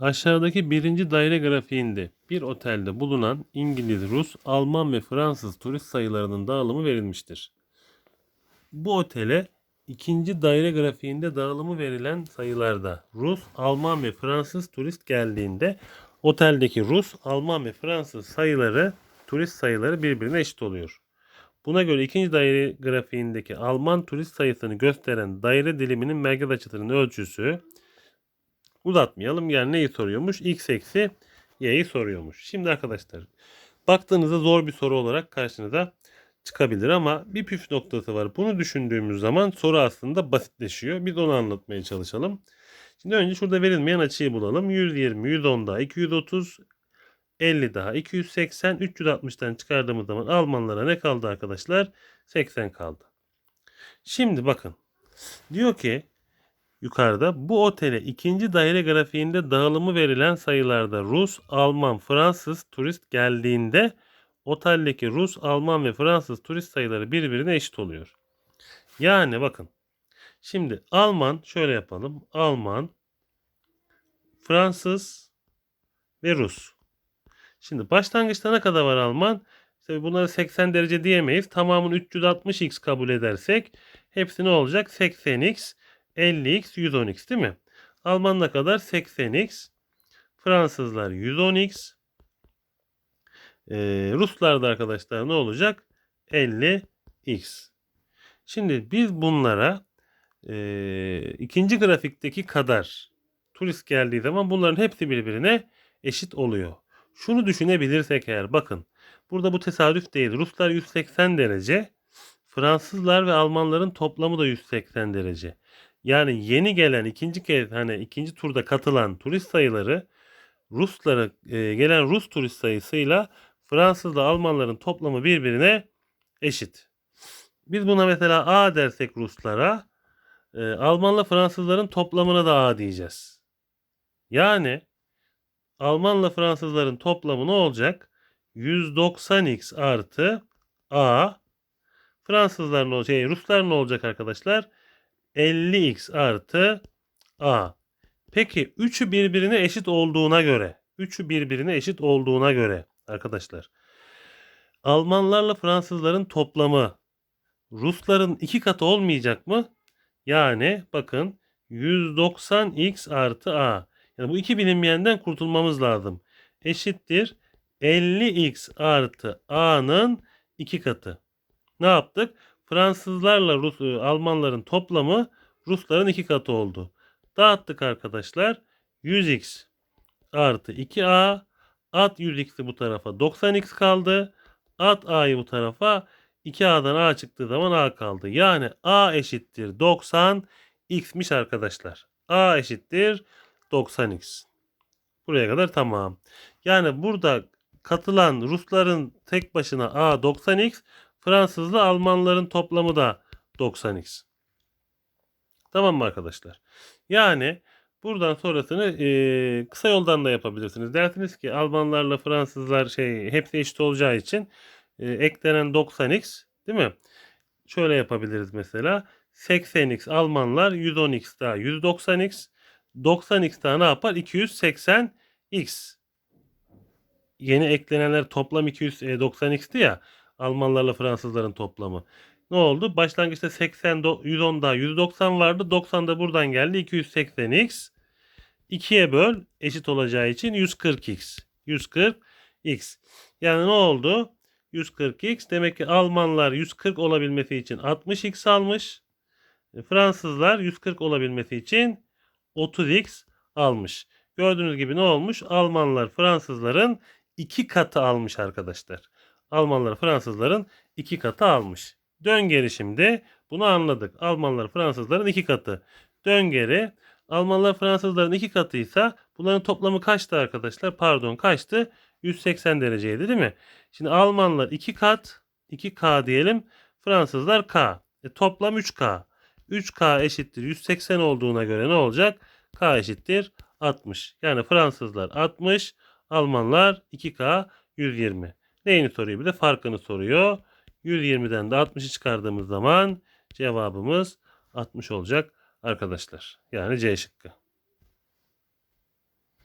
Aşağıdaki birinci daire grafiğinde bir otelde bulunan İngiliz, Rus, Alman ve Fransız turist sayılarının dağılımı verilmiştir. Bu otele ikinci daire grafiğinde dağılımı verilen sayılarda Rus, Alman ve Fransız turist geldiğinde oteldeki Rus, Alman ve Fransız sayıları turist sayıları birbirine eşit oluyor. Buna göre ikinci daire grafiğindeki Alman turist sayısını gösteren daire diliminin merkez açılarının ölçüsü uzatmayalım. Yani neyi soruyormuş? X eksi y'yi soruyormuş. Şimdi arkadaşlar baktığınızda zor bir soru olarak karşınıza çıkabilir ama bir püf noktası var. Bunu düşündüğümüz zaman soru aslında basitleşiyor. Biz onu anlatmaya çalışalım. Şimdi önce şurada verilmeyen açıyı bulalım. 120, 110 daha 230, 50 daha 280, 360'tan çıkardığımız zaman Almanlara ne kaldı arkadaşlar? 80 kaldı. Şimdi bakın. Diyor ki yukarıda bu otele ikinci daire grafiğinde dağılımı verilen sayılarda Rus, Alman, Fransız turist geldiğinde oteldeki Rus, Alman ve Fransız turist sayıları birbirine eşit oluyor. Yani bakın. Şimdi Alman şöyle yapalım. Alman, Fransız ve Rus. Şimdi başlangıçta ne kadar var Alman? İşte bunları 80 derece diyemeyiz. Tamamını 360x kabul edersek hepsi ne olacak? 80x, 50x, 110x değil mi? Alman ne kadar? 80x. Fransızlar 110x. Ee, Ruslar da arkadaşlar ne olacak? 50x. Şimdi biz bunlara e, ikinci grafikteki kadar turist geldiği zaman bunların hepsi birbirine eşit oluyor. Şunu düşünebilirsek eğer bakın burada bu tesadüf değil. Ruslar 180 derece, Fransızlar ve Almanların toplamı da 180 derece. Yani yeni gelen ikinci kez hani ikinci turda katılan turist sayıları Ruslara e, gelen Rus turist sayısıyla Fransızla Almanların toplamı birbirine eşit. Biz buna mesela A dersek Ruslara e, Almanla Fransızların toplamına da A diyeceğiz. Yani Almanla Fransızların toplamı ne olacak? 190x artı A. Fransızlar ne olacak? Şey, Ruslar ne olacak arkadaşlar? 50x artı A. Peki üçü birbirine eşit olduğuna göre, üçü birbirine eşit olduğuna göre arkadaşlar. Almanlarla Fransızların toplamı Rusların iki katı olmayacak mı? Yani bakın 190x artı A. Yani bu iki bilinmeyenden kurtulmamız lazım. Eşittir 50x artı a'nın iki katı. Ne yaptık? Fransızlarla Rus, e, Almanların toplamı Rusların iki katı oldu. Dağıttık arkadaşlar. 100x artı 2a. At 100x'i bu tarafa 90x kaldı. At a'yı bu tarafa 2a'dan a çıktığı zaman a kaldı. Yani a eşittir 90 x'miş arkadaşlar. a eşittir 90x. Buraya kadar tamam. Yani burada katılan Rusların tek başına A 90x, Fransızla Almanların toplamı da 90x. Tamam mı arkadaşlar? Yani buradan sonrasını e, kısa yoldan da yapabilirsiniz. Dersiniz ki Almanlarla Fransızlar şey hepsi eşit olacağı için e, eklenen 90x değil mi? Şöyle yapabiliriz mesela. 80x Almanlar 110x daha 190x 90x daha ne yapar? 280x. Yeni eklenenler toplam 290x'ti ya. Almanlarla Fransızların toplamı. Ne oldu? Başlangıçta 80, 110 daha 190 vardı. 90 da buradan geldi. 280x. 2'ye böl eşit olacağı için 140x. 140x. Yani ne oldu? 140x. Demek ki Almanlar 140 olabilmesi için 60x almış. Fransızlar 140 olabilmesi için 30x almış. Gördüğünüz gibi ne olmuş? Almanlar Fransızların iki katı almış arkadaşlar. Almanlar Fransızların iki katı almış. Dön geri şimdi. Bunu anladık. Almanlar Fransızların iki katı. Dön geri. Almanlar Fransızların iki katıysa bunların toplamı kaçtı arkadaşlar? Pardon kaçtı? 180 dereceydi değil mi? Şimdi Almanlar 2 kat 2K diyelim. Fransızlar K. E, toplam 3K. 3K eşittir 180 olduğuna göre ne olacak? K eşittir 60. Yani Fransızlar 60, Almanlar 2K 120. Neyini soruyor? Bir de farkını soruyor. 120'den de 60'ı çıkardığımız zaman cevabımız 60 olacak arkadaşlar. Yani C şıkkı.